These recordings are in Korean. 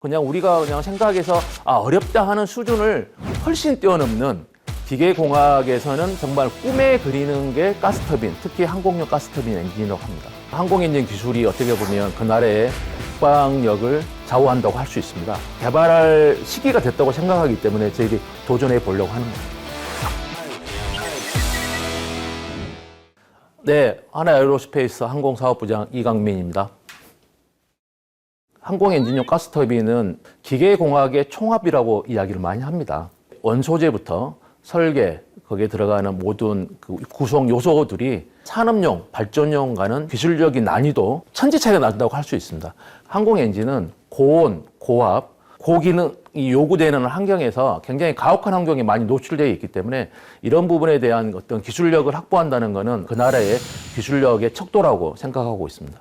그냥 우리가 그냥 생각해서 아 어렵다 하는 수준을 훨씬 뛰어넘는 기계공학에서는 정말 꿈에 그리는 게 가스터빈, 특히 항공용 가스터빈 엔진이라고 합니다. 항공엔진 기술이 어떻게 보면 그 나라의 국방력을 좌우한다고 할 수 있습니다. 개발할 시기가 됐다고 생각하기 때문에 저희들이 도전해 보려고 하는 겁니다. 네, 하나 에어로스페이스 항공사업부장 이강민입니다. 항공 엔진용 가스터빈은 기계공학의 총합이라고 이야기를 많이 합니다. 원소재부터 설계, 거기에 들어가는 모든 그 구성 요소들이 산업용, 발전용과는 기술적인 난이도 천지 차이가 난다고 할 수 있습니다. 항공 엔진은 고온, 고압, 고기능이 요구되는 환경에서 굉장히 가혹한 환경에 많이 노출되어 있기 때문에 이런 부분에 대한 어떤 기술력을 확보한다는 것은 그 나라의 기술력의 척도라고 생각하고 있습니다.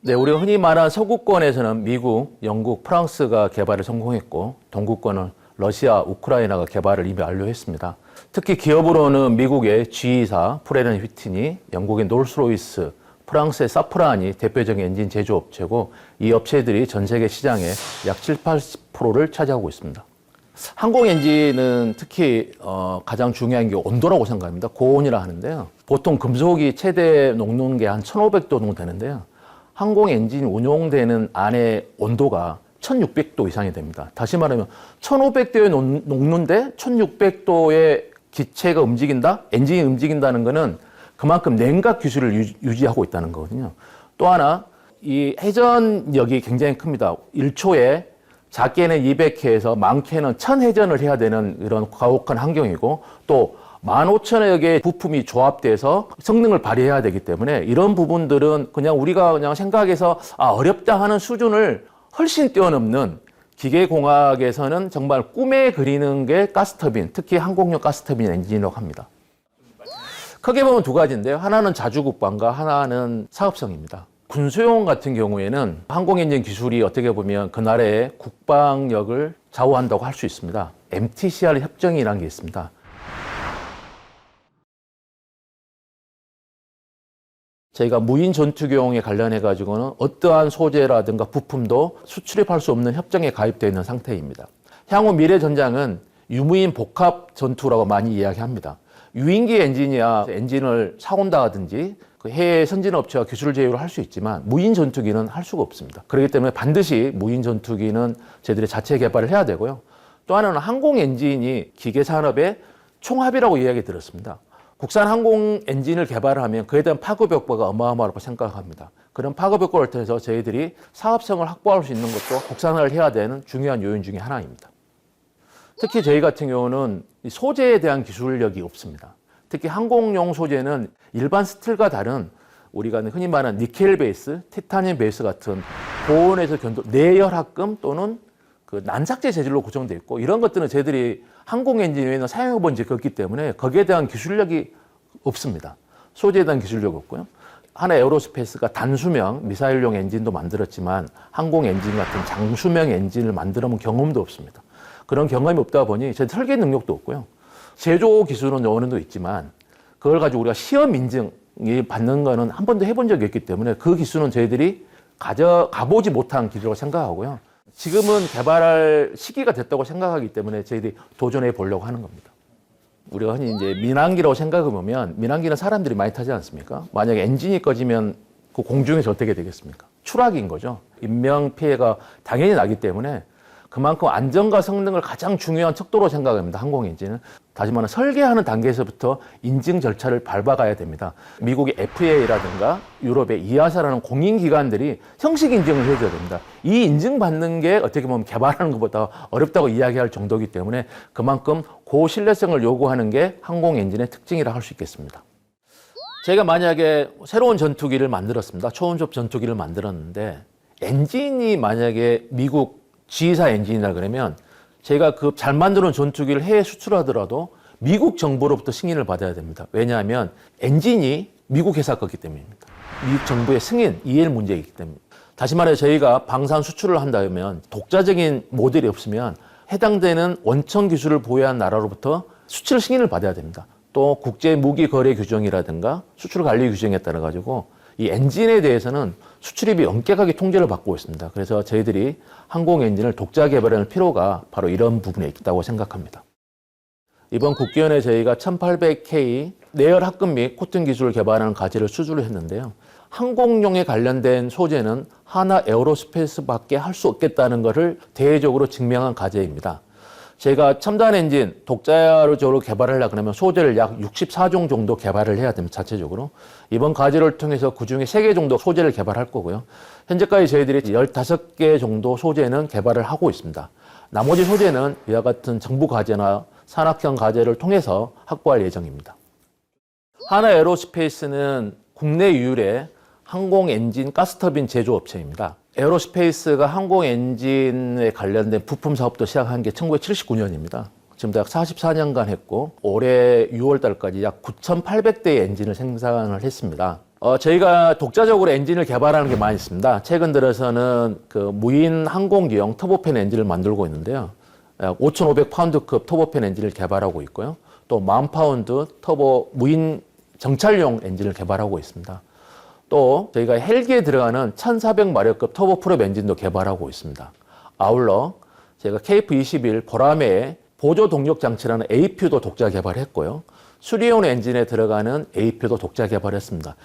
네, 우리가 흔히 말하는 서구권에서는 미국, 영국, 프랑스가 개발을 성공했고 동구권은 러시아, 우크라이나가 개발을 이미 완료했습니다. 특히 기업으로는 미국의 G사, 프레른 휘트니, 영국의 놀스로이스, 프랑스의 사프란이 대표적인 엔진 제조업체고 이 업체들이 전 세계 시장의 약 7, 80%를 차지하고 있습니다. 항공 엔진은 특히 어, 가장 중요한 게 온도라고 생각합니다. 고온이라 하는데요. 보통 금속이 최대 녹는 게 한 1500도 정도 되는데요. 항공 엔진이 운용되는 안의 온도가 1600도 이상이 됩니다. 다시 말하면 1500도에 녹는데 1600도의 기체가 움직인다? 엔진이 움직인다는 것은 그만큼 냉각 기술을 유- 유지하고 있다는 거거든요. 또 하나 이 회전력이 굉장히 큽니다. 1초에 작게는 200회에서 많게는 1000회전을 해야 되는 이런 가혹한 환경이고 또 15,000여 개의 부품이 조합돼서 성능을 발휘해야 되기 때문에 이런 부분들은 그냥 우리가 그냥 생각해서 아, 어렵다 하는 수준을 훨씬 뛰어넘는 기계공학에서는 정말 꿈에 그리는 게 가스터빈, 특히 항공용 가스터빈 엔진이라고 합니다. 크게 보면 두 가지인데요. 하나는 자주국방과 하나는 사업성입니다. 군수용 같은 경우에는 항공엔진 기술이 어떻게 보면 그 나라의 국방력을 좌우한다고 할 수 있습니다. MTCR 협정이라는 게 있습니다. 저희가 무인 전투기용에 관련해 가지고는 어떠한 소재라든가 부품도 수출입할 수 없는 협정에 가입되어 있는 상태입니다. 향후 미래 전장은 유무인 복합 전투라고 많이 이야기합니다. 유인기 엔진이야 엔진을 사온다 하든지 그 해외 선진 업체와 기술 제휴를 할 수 있지만 무인 전투기는 할 수가 없습니다. 그렇기 때문에 반드시 무인 전투기는 저희들이 자체 개발을 해야 되고요. 또 하나는 항공 엔진이 기계 산업의 총합이라고 이야기 들었습니다. 국산 항공 엔진을 개발하면 그에 대한 파급 효과가 어마어마하다고 생각합니다. 그런 파급 효과를 통해서 저희들이 사업성을 확보할 수 있는 것도 국산화를 해야 되는 중요한 요인 중에 하나입니다. 특히 저희 같은 경우는 이 소재에 대한 기술력이 없습니다. 특히 항공용 소재는 일반 스틸과 다른 우리가 흔히 말하는 니켈 베이스, 티타늄 베이스 같은 고온에서 견도 내열합금 또는 그 난삭제 재질로 구성되어 있고 이런 것들은 저희들이 항공 엔진 외에는 사용해 본 적이 없기 때문에 거기에 대한 기술력이 없습니다. 소재에 대한 기술력이 없고요. 하나 에어로스페이스가 단수명 미사일용 엔진도 만들었지만 항공 엔진 같은 장수명 엔진을 만들어 본 경험도 없습니다. 그런 경험이 없다 보니 제 설계 능력도 없고요. 제조 기술은 어느 정도 있지만 그걸 가지고 우리가 시험 인증이 받는 거는 한 번도 해본 적이 없기 때문에 그 기술은 저희들이 가져 가보지 못한 기술이라고 생각하고요. 지금은 개발할 시기가 됐다고 생각하기 때문에 저희들이 도전해 보려고 하는 겁니다. 우리가 흔히 이제 민항기라고 생각해 보면 민항기는 사람들이 많이 타지 않습니까? 만약에 엔진이 꺼지면 그 공중에서 어떻게 되겠습니까? 추락인 거죠. 인명 피해가 당연히 나기 때문에 그만큼 안전과 성능을 가장 중요한 척도로 생각합니다. 항공 엔진은 다시 말하면 설계하는 단계에서부터 인증 절차를 밟아가야 됩니다. 미국의 FAA라든가 유럽의 이아사라는 공인 기관들이 형식 인증을 해줘야 됩니다. 이 인증 받는 게 어떻게 보면 개발하는 것보다 어렵다고 이야기할 정도이기 때문에 그만큼 고신뢰성을 요구하는 게 항공 엔진의 특징이라 할 수 있겠습니다. 제가 만약에 새로운 전투기를 만들었습니다. 초원접 전투기를 만들었는데 엔진이 만약에 미국 G사 엔진이라 그러면 제가 그 잘 만드는 전투기를 해외 수출하더라도 미국 정부로부터 승인을 받아야 됩니다. 왜냐하면 엔진이 미국 회사 거기 때문입니다. 미국 정부의 승인, 이해 문제이기 때문에. 다시 말해 저희가 방산 수출을 한다면 독자적인 모델이 없으면 해당되는 원천 기술을 보유한 나라로부터 수출 승인을 받아야 됩니다. 또 국제 무기 거래 규정이라든가 수출 관리 규정에 따라 가지고 이 엔진에 대해서는 수출입이 엄격하게 통제를 받고 있습니다. 그래서 저희들이 항공 엔진을 독자 개발할 필요가 바로 이런 부분에 있다고 생각합니다. 이번 국기원에 저희가 1800K 내열 합금 및 코팅 기술을 개발하는 과제를 수주를 했는데요. 항공용에 관련된 소재는 하나 에어로스페이스밖에 할 수 없겠다는 것을 대외적으로 증명한 과제입니다. 제가 첨단 엔진 독자적으로 개발하려고 그러면 소재를 약 64종 정도 개발을 해야 됩니다. 자체적으로. 이번 과제를 통해서 그중에 3개 정도 소재를 개발할 거고요. 현재까지 저희들이 15개 정도 소재는 개발을 하고 있습니다. 나머지 소재는 이와 같은 정부 과제나 산학형 과제를 통해서 확보할 예정입니다. 하나 에어로스페이스는 국내 유일의 항공 엔진 가스터빈 제조업체입니다. 에어로스페이스가 항공 엔진에 관련된 부품 사업도 시작한 게 1979년입니다. 지금 약 44년간 했고 올해 6월 달까지 약 9,800대의 엔진을 생산을 했습니다. 어, 저희가 독자적으로 엔진을 개발하는 게 많이 있습니다. 최근 들어서는 그 무인 항공기용 터보팬 엔진을 만들고 있는데요. 5,500파운드급 터보팬 엔진을 개발하고 있고요. 또 10,000파운드 터보 무인 정찰용 엔진을 개발하고 있습니다. 또 저희가 헬기에 들어가는 1400마력급 터보 프롭 엔진도 개발하고 있습니다. 아울러 제가 KF21 보라매의 보조 동력 장치라는 APU도 독자 개발했고요. 수리온 엔진에 들어가는 APU도 독자 개발했습니다.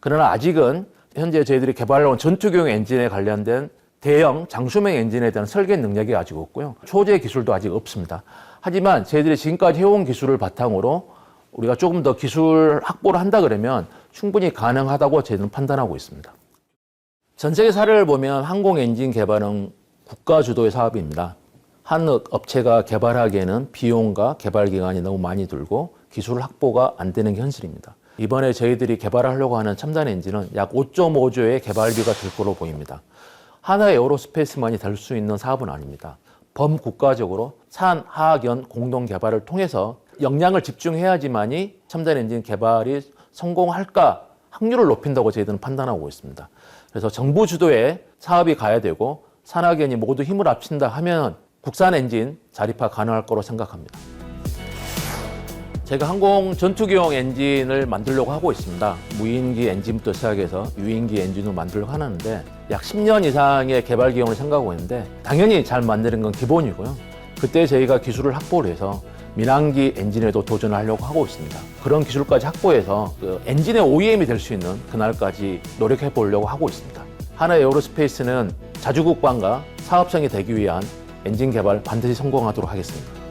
그러나 아직은 현재 저희들이 개발해온 전투기용 엔진에 관련된 대형 장수명 엔진에 대한 설계 능력이 아직 없고요. 초제 기술도 아직 없습니다. 하지만 저희들이 지금까지 해온 기술을 바탕으로 우리가 조금 더 기술 확보를 한다 그러면 충분히 가능하다고 저희는 판단하고 있습니다. 전 세계 사례를 보면 항공 엔진 개발은 국가 주도의 사업입니다. 한 업체가 개발하기에는 비용과 개발 기간이 너무 많이 들고 기술 확보가 안 되는 게 현실입니다. 이번에 저희들이 개발하려고 하는 첨단 엔진은 약 5.5조의 개발비가 들 거로 보입니다. 하나의 에어로스페이스만이 될 수 있는 사업은 아닙니다. 범국가적으로 산, 연 공동 개발을 통해서 역량을 집중해야지만이 첨단 엔진 개발이 성공할까 확률을 높인다고 저희들은 판단하고 있습니다. 그래서 정부 주도의 사업이 가야 되고 산학연이 모두 힘을 합친다 하면 국산 엔진 자립화 가능할 거로 생각합니다. 제가 항공 전투기용 엔진을 만들려고 하고 있습니다. 무인기 엔진부터 시작해서 유인기 엔진을 만들려고 하는데 약 10년 이상의 개발 기용을 생각하고 있는데 당연히 잘 만드는 건 기본이고요. 그때 저희가 기술을 확보를 해서 민항기 엔진에도 도전을 하려고 하고 있습니다. 그런 기술까지 확보해서 그 엔진의 OEM이 될 수 있는 그날까지 노력해 보려고 하고 있습니다. 하나 에어로스페이스는 자주국방과 사업성이 되기 위한 엔진 개발 반드시 성공하도록 하겠습니다.